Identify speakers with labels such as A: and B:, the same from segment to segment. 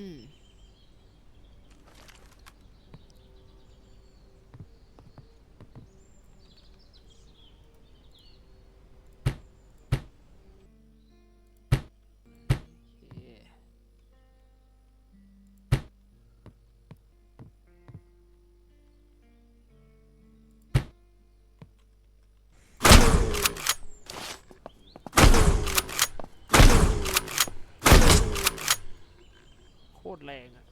A: โตรแรงอะ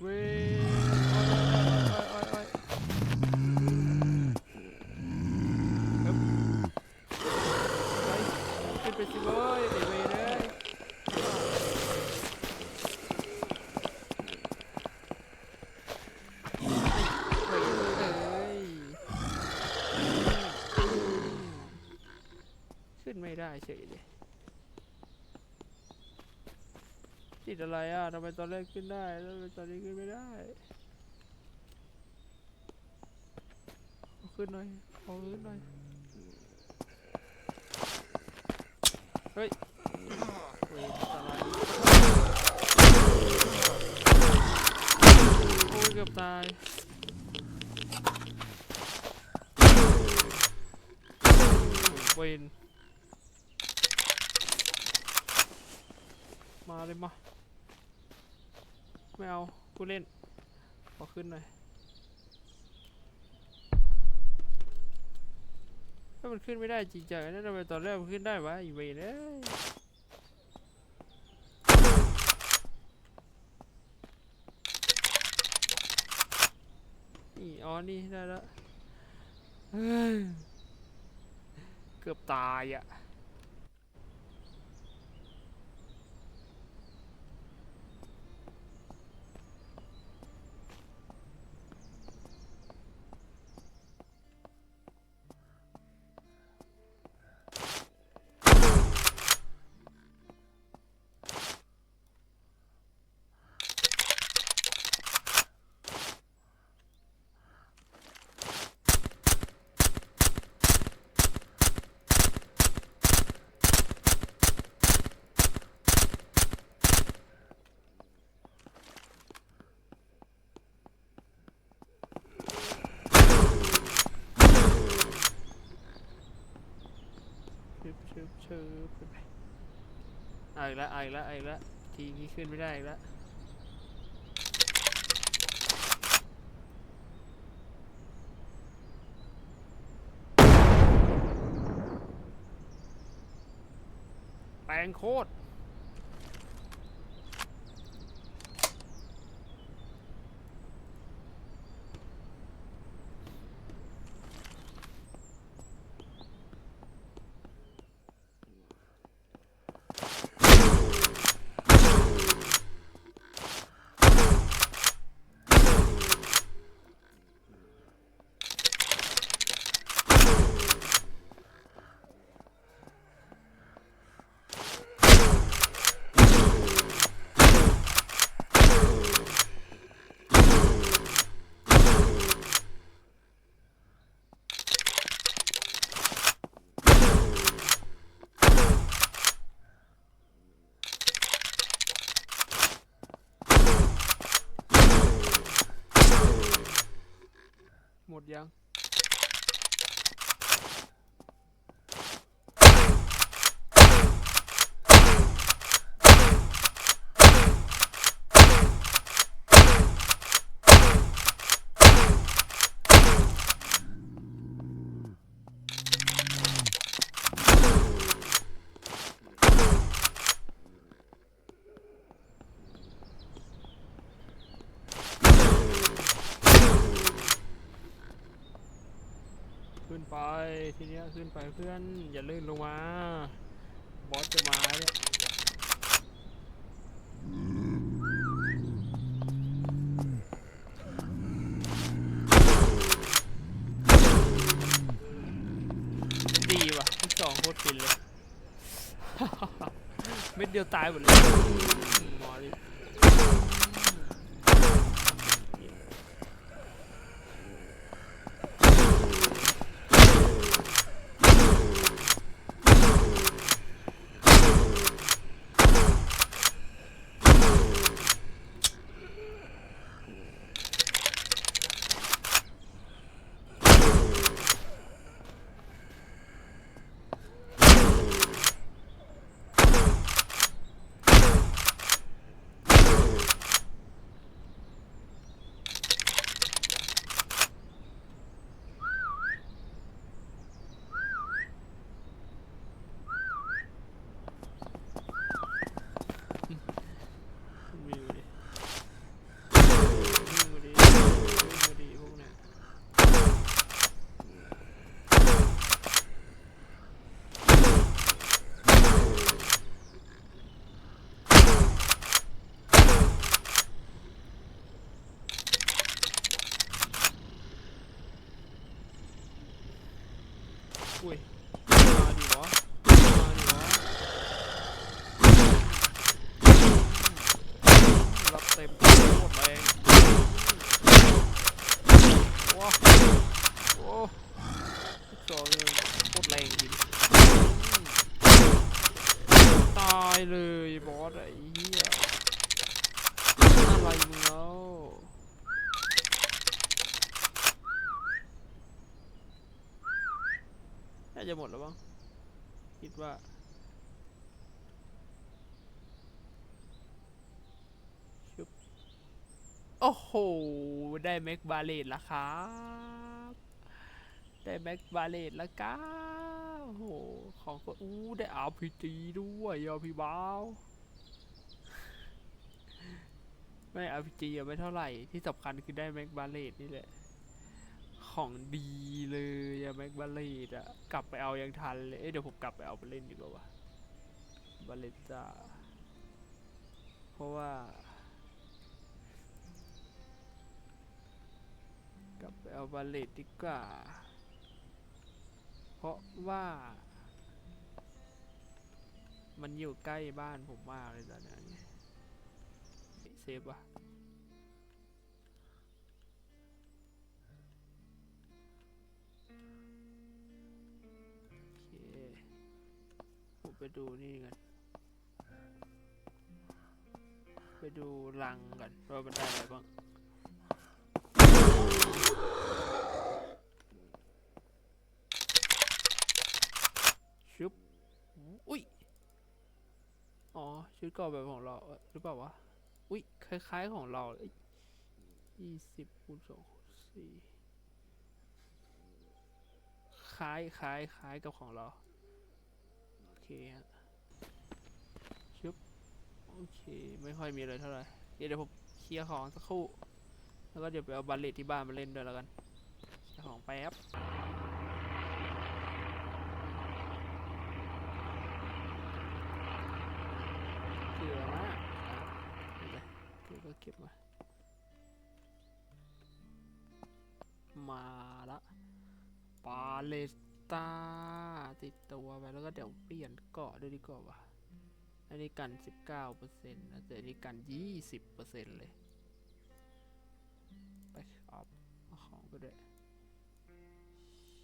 A: เว้ยโอ้ยโอ้ยโอ้ยโอ้ยฮึบไปขึ้นไปสิเว้ยไอ้เวรเอ้ย เฮ้ยเอ้ยขึ้นไม่ได้ เฉยเลยติดอะไรอะทำไมตอนแรกขึ้นได้แล้วทำไมตอนนี้ขึ้นไม่ได้ขึ้นหน่อยเอาขึ้นหน่อยเฮ้ยเฮ้ยอะไรโอ้ยเกือบตายเวนมา เลยมา ไม่เอากูเล่น ขอขึ้นหน่อยถ้ามันขึ้นไม่ได้จริงจังนั่นทำไมตอนแรกมันขึ้นได้วะอีเวนเอ้ยนี่อ๋อนี่ได้แล้วเกือบตายอะ ชึบชึบชึบขึ้นไปเอีกแล้วอีกแล้วอีกแล้วทีนี้ขึ้นไม่ได้อีกแล้วแปลงโคตร ห ทีเนี้ยขึ้นไปเพื่อนอย่าลื่นลงมาบอสจะมาเนี่ยดีว่ะที่สองโคตรฟินเลย เม็ดเดียวตายหมดเลย อุ้ยมาดิวะมาดิวะรับเต็มหมดแรงว้าวโอ้จอเนี่ยโคตรแรงจริงตายเลย แล้วบ้างคิดว่าชุบโอ้โห ได้แม็กบาเลตแล้วครับ ได้แม็กบาเลตแล้วครับโอ้โห ของก็อู้ได้อาพีจีด้วยยอพี่บ้าวไม่อาพีจีอะไม่เท่าไหร่ที่สำคัญคือได้แม็กบาเลตนี่แหละ ของดีเลยอะแม็กบาเลตอะกลับไปเอายังทันเลยเเดี๋ยวผมกลับไปเอาไปเล่นดีกว่าวะบาเลตจ้าเพราะว่า กลับไปเอาบาเลตดีกว่า เพราะว่า มันอยู่ใกล้บ้านผมมากเลยตอนนี้เซฟวะ ไปดูนี่กัน ไปดูรังกันว่ามันได้อะไรบ้างชึบอุ้ย อ๋อ ชุดก่อแบบของเราหรือเปล่าวะ อุ้ย คล้ายๆของเราเลยยี่สิบคูณสองสี่คล้ายคล้ายคล้ายกับของเรา ชึบโอเคไม่ค่อยมีอะไรเท่าไหร่เดี๋ยวผมเคลียร์ของสักครู่ แล้วก็เดี๋ยวไปเอาบัลเลตที่บ้านมาเล่นด้วยแล้วกันเคลียร์ของแป๊บเกลือมาเก็บเลยเกลือก็เก็บมามาละปาเลสตา ติดตัวไปแล้วก็เดี๋ยวเปลี่ยนเกาะด้วยดีกว่าวะอันนี้กัน 19%นะแต่อันนี้กัน 20%เลย ไปครับเอาของไปด้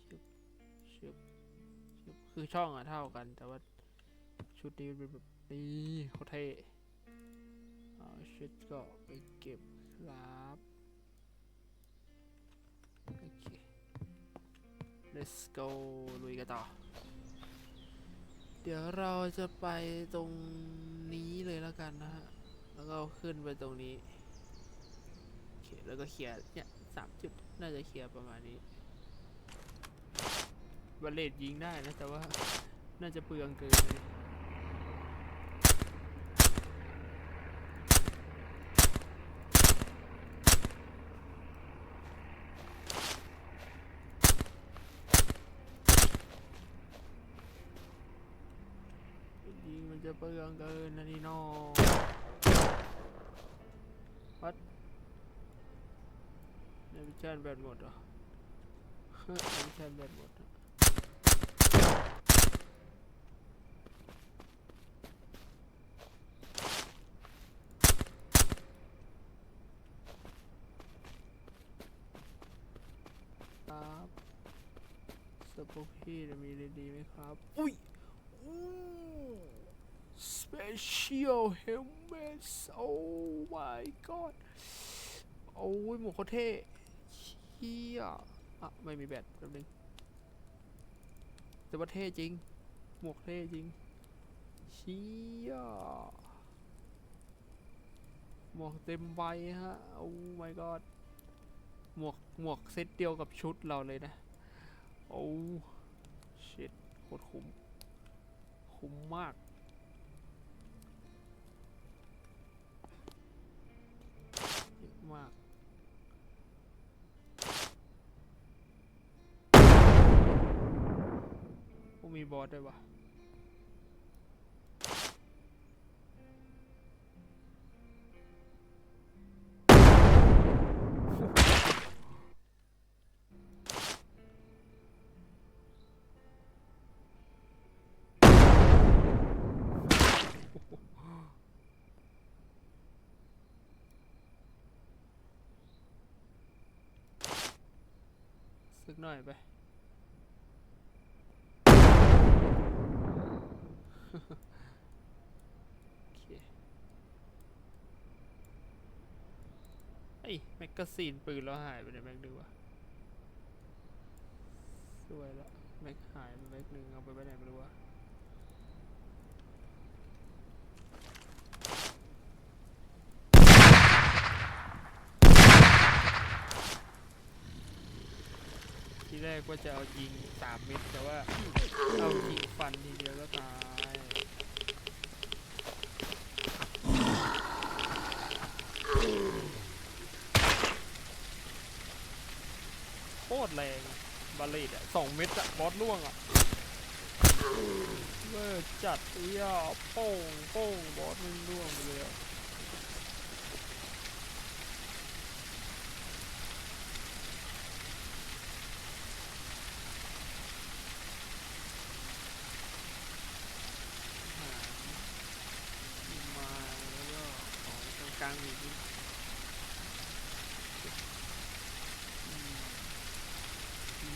A: ชึบชึบชึบคือช่องอะเท่ากัน แต่ว่าชุดนี้เป็นแบบนี่เขาเท่เอาชุดก็ไปเก็บครับ let's go ลุยกันต่อ เดี๋ยวเราจะไปตรงนี้เลยแล้วกันนะฮะ แล้วก็ขึ้นไปตรงนี้โอเคแล้วก็เคลียร์เนี่ยสามจุดน่าจะเคลียร์ประมาณนี้บัลเลตยิงได้นะ แต่ว่าน่าจะเปลืองเกินเลย ยิงมัน จะเปลืองเกินนะนี่น้องวัดในวิชานแบตหมดเหรอในวิชานแบตหมดอะครับสปอพี่จะมีดีไหมครับ อุ้ย Special helmets oh my god โอ้ยหมวกเขาเท่เฮียอะ ไม่มีแบตแป๊บนึงแต่ว่าเท่จริง หมวกเท่จริงเชียหมวกเต็มใบฮะ โอ้ my god หมวก หมวกเซตเดียวกับชุดเราเลยนะ โอ้ชิตโคตรคุ้ม คุ้มมาก บอสด้วยวะสักหน่อยไป โอเคอ้แมกกาซีนปืนเราหายไปไหนแม็กดูวะสวยละแม็กหายไปแม็กหนึ่งเอาไปไว้ไหนไม่รู้วะที่แรกว่าจะเอายิงสามเม็ดแต่ว่าเอายิงฟันทีเดียวก็ตาย โคตร แรงบาเลตอะสองเม็ดอะบอสล่วงอะเวอร์จัดเอี้ยโป้งโป้งบอสมึงล่วงไปเลยอะหามาแล้วก็ของกลางๆอีกนิด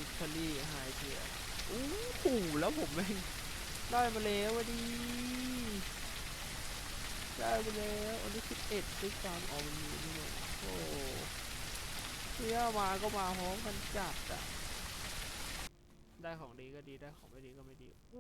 A: ลิ ทอรี่ไฮเทียโอ้โหแล้วผมแม่งได้มาแล้ววะดี ได้มาแล้วอันนี้สิบเอ็ดด้วยกันอ๋อมันมีนี่หว่าโอ้เที่ยมาก็มาพร้อมกันจัดอะ ได้ของดีก็ดีได้ของไม่ดีก็ไม่ดีอ